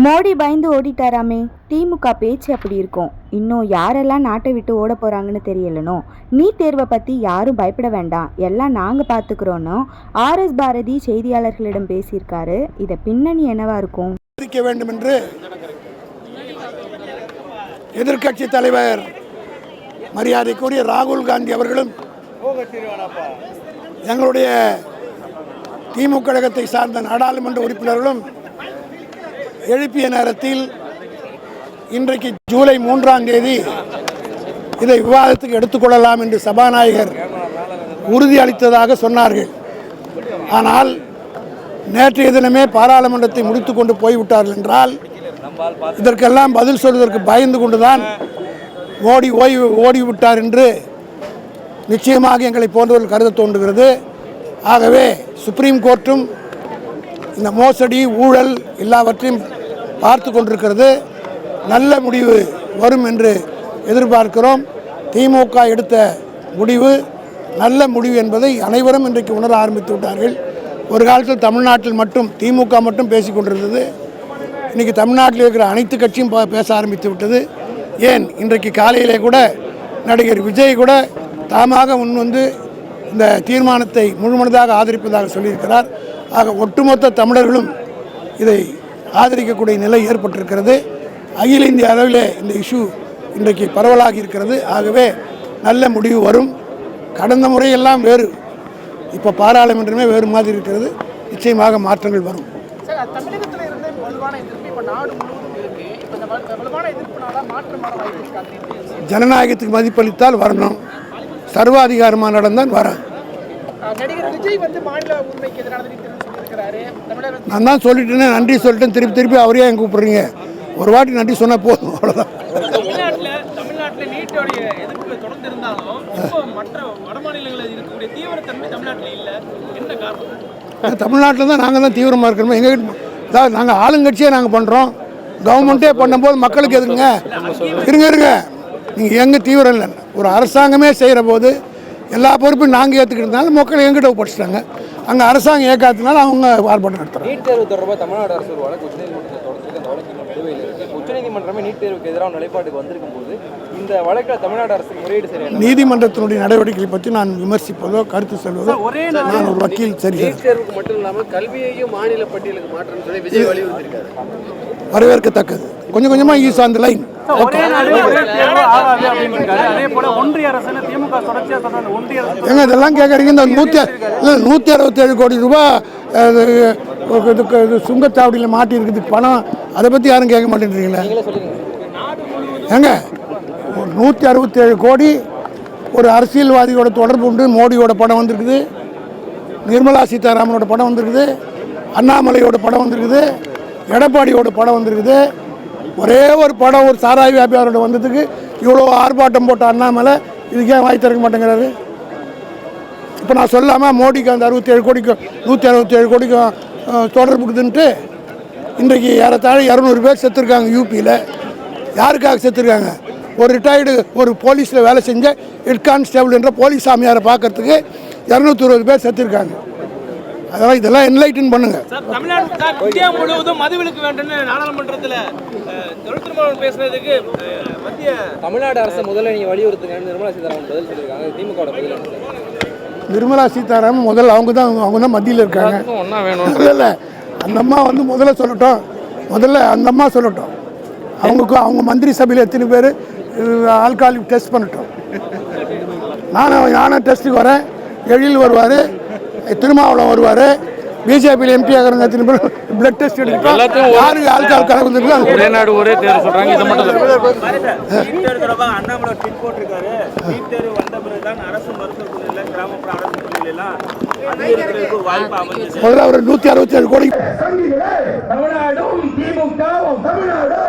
மோடி பயந்து ஓடிட்டாராமே. திமுக பேச்சு அப்படி இருக்கும். இன்னும் யாரெல்லாம் நாட்டை விட்டு ஓட போறாங்கன்னு தெரியலனோ? நீட் தேர்வை பத்தி யாரும் பயப்பட வேண்டாம். எல்லாம் நாங்க பாத்துக்கிறோன்னு? ஆர்எஸ் பாரதி செய்தியாளர்களிடம் பேசியிருக்காரு. இத பின்னணி என்னவா இருக்கும்? அறிவிக்க வேண்டும் என்று எதிர்க்கட்சி தலைவர் மரியாதைக்குரிய ராகுல் காந்தி அவர்களும் எங்களுடைய திமுக கழகத்தை சார்ந்த நாடாளுமன்ற உறுப்பினர்களும் எழுப்பிய நேரத்தில் இன்றைக்கு ஜூலை மூன்றாம் தேதி இதை விவாதத்துக்கு எடுத்துக்கொள்ளலாம் என்று சபாநாயகர் உறுதியளித்ததாக சொன்னார்கள். ஆனால் நேற்றைய தினமே பாராளுமன்றத்தை முடித்து கொண்டு போய்விட்டார்கள் என்றால் இதற்கெல்லாம் பதில் சொல்வதற்கு பயந்து கொண்டுதான் ஓடி ஓய்வு ஓடிவிட்டார் என்று நிச்சயமாக எங்களை போன்றவர்கள் கருத தோன்றுகிறது. ஆகவே சுப்ரீம் கோர்ட்டும் இந்த மோசடி ஊழல் எல்லாவற்றையும் பார்த்து கொண்டிருக்கிறது. நல்ல முடிவு வரும் என்று எதிர்பார்க்கிறோம். திமுக எடுத்த முடிவு நல்ல முடிவு என்பதை அனைவரும் இன்றைக்கு உணர ஆரம்பித்து விட்டார்கள். ஒரு காலத்தில் தமிழ்நாட்டில் மட்டும் திமுக மட்டும் பேசிக் கொண்டிருந்தது. இன்றைக்கி தமிழ்நாட்டில் இருக்கிற அனைத்து கட்சியும் பேச ஆரம்பித்து விட்டது. ஏன்? இன்றைக்கு காலையிலே கூட நடிகர் விஜய் கூட தாமாக முன் வந்து இந்த தீர்மானத்தை முழுமனதாக ஆதரிப்பதாக சொல்லியிருக்கிறார். ஆக ஒட்டுமொத்த தமிழர்களும் இதை ஆதரிக்கக்கூடிய நிலை ஏற்பட்டிருக்கிறது. அகில இந்திய அளவிலே இந்த இஷ்யூ இன்றைக்கு பரவலாகி இருக்கிறது. ஆகவே நல்ல முடிவு வரும். கடந்த முறையெல்லாம் வேறு இப்போ பாராளுமன்றமே வேறு மாதிரி இருக்கிறது. நிச்சயமாக மாற்றங்கள் வரும். ஜனநாயகத்துக்கு மதிப்பளித்தால் வரணும். சர்வாதிகாரமாக நடந்தால் வராது. நடிகர் விஜய் வந்து மாநில உரிமைக்கு எதிரான நான் தான் சொல்லிட்டேனே நன்றி சொல்லிட்டேன். திருப்பி திருப்பி அவரே என் கூப்பிடுறீங்க? ஒரு வாட்டி நன்றி சொன்னால் போதும் அவ்வளோதான் தமிழ்நாட்டில் இருந்தாலும் தான் நாங்கள் தான் தீவிரமாக இருக்கிறோம். எங்கள் அதாவது நாங்கள் ஆளுங்கட்சியே நாங்கள் பண்ணுறோம் கவர்மெண்ட்டே பண்ணும்போது மக்களுக்கு எதுங்க இருங்க இருங்க. நீங்கள் எங்கே தீவிரம் இல்லை. ஒரு அரசாங்கமே செய்கிற போது எல்லா பொறுப்பையும் நாங்கள் ஏற்றுக்கிட்டதுனால மக்கள் எங்கிட்ட ஒப்படைச்சிட்டாங்க. அங்கே அரசாங்கம் ஏற்காத்தினால அவங்க ஆர்ப்பாட்டம் நடத்துகிறாங்க உச்சநீதிமன்றமே நீட் தேர்வுக்கு எதிரான நிலைப்பாட்டுக்கு வந்திருக்கும் போது இந்த வழக்கில் தமிழ்நாடு அரசு முறையீடு சரியான நீதிமன்றத்தினுடைய நடவடிக்கைகளை பற்றி நான் விமர்சிப்பதோ கருத்து சொல்வதோ நான் ஒரு வக்கீல் சரி நீட் தேர்வுக்கு மட்டும் இல்லாமல் கல்வியையும் மாநில பட்டியலுக்கு மாற்றணும்னு சொல்லி விஜய் வலியுறுத்திருக்காரு வரவேற்கத்தக்கது. கொஞ்சம் கொஞ்சமாக ஈஸ் ஆன் த லைன் ஒரே ஒரே ஒன்றிய இதெல்லாம் கேட்குறீங்க இந்த நூற்றி இல்லை நூற்றி அறுபத்தேழு கோடி ரூபாய் அஹ், இது- இது சுங்கச்சாவடியில் மாட்டி இருக்குது பணம். அதை பற்றி யாரும் கேட்க மாட்டேன்றீங்களே? ஏங்க ஒரு நூற்றி அறுபத்தேழு கோடி ஒரு அரசியல்வாதியோட தொடர்பு உண்டு. மோடியோட படம் வந்திருக்குது. நிர்மலா சீதாராமனோட படம் வந்திருக்குது. அண்ணாமலையோட படம் வந்திருக்குது. எடப்பாடியோட படம் வந்திருக்குது. ஒரே ஒரு படம் ஒரு சாராய வியாபாரோட வந்ததுக்கு இவ்வளோ ஆர்ப்பாட்டம் போட்ட அண்ணாமலை இதுக்கே வாய் திறக்க மாட்டேங்கிறாரு? இப்போ நான் சொல்லாமல் மோடிக்கு அந்த அறுபத்தேழு கோடிக்கும் நூற்றி அறுபத்தேழு கோடிக்கும் அஹ், தொடர்பு இருக்குதுன்ட்டு இன்றைக்கு ஏறத்தாழ இரநூறு பேர் செத்துருக்காங்க யூபியில் யாருக்காக செத்துருக்காங்க? ஒரு ரிட்டையர்டு ஒரு போலீஸில் வேலை செஞ்ச ஹெட் கான்ஸ்டேபிள் என்ற போலீஸ் சாமியாரை பார்க்கறதுக்கு இரநூத்தி இருபது பேர் செத்துருக்காங்க. அதெல்லாம் இதெல்லாம் என்லைட்டன் பண்ணுங்க. சார் தமிழ்நாடு சார் இந்தியா முழுவதும் மதுவிலக்கு வேண்டும்னு நாடாளுமன்றத்தில் தொழில்துறை பேசுறதுக்கு அஹ், மத்திய தமிழ்நாடு அரசு முதல்ல நீங்கள் வலியுறுத்துங்கன்னு நிர்மலா சீதாராமன் பதில் சொல்லியிருக்காங்க. திமுக பதில்? நிர்மலா சீதாராமன் முதல்ல அவங்க தான் அவங்க தான் மத்தியில் இருக்காங்க. இல்லை அந்த அம்மா வந்து முதல்ல சொல்லட்டும். முதல்ல அந்த அம்மா சொல்லட்டும். அவங்களுக்கு அவங்க மந்திரி சபையில் எத்தனை பேர் ஆல்காலிக் டெஸ்ட் பண்ணட்டும். நானும் நானும் டெஸ்ட்டுக்கு வரேன். எழில் வருவார் திருமாவளம் வருவார். பிஜேபியில் எம்பி பேர் பிளட் டெஸ்ட் எடுத்துட்டோம் யாருக்கு ஆல்கால் கலந்துருக்கோ ஒரே நாடு ஒரே தேர்வு சொல்கிறாங்க இதை மட்டும் அண்ணாமலை ட்வீட் போட்டிருக்காரு. தேர்வு வந்த பிறகுதான் அரசு மருத்துவக் கல்லூரியில் கிராமப்புற அரசு பள்ளிகளெல்லாம் ஒரு முதல்ல ஒரு நூற்றி அறுபத்தேழு கோடி தமிழ்நாடும் திமுகவும் தமிழ்நாடும்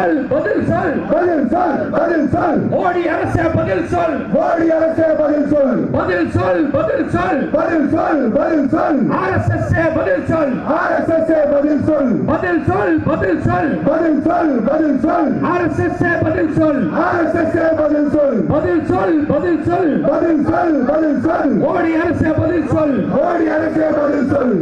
சொல் பதில் சொல் பதில் சொல் பதில் சொல் மோடி அரசே பதில் சொல் மோடி அரசே பதில் சொல் பதில் சொல் பதில் சொல் பதில் சொல் பதில் சொல் ஆர்எஸ்எஸ் பதில் சொல் ஆர்எஸ்எஸ் பதில் சொல் பதில் சொல் பதில் சொல் பதில் சொல் பதில் சொல் ஆர்எஸ்எஸ் பதில் சொல் ஆர்எஸ்எஸ் பதில் சொல் பதில் சொல் பதில் சொல் பதில் சொல் பதில் சொல் மோடி அரசே பதில் சொல் மோடி அரசே பதில் சொல்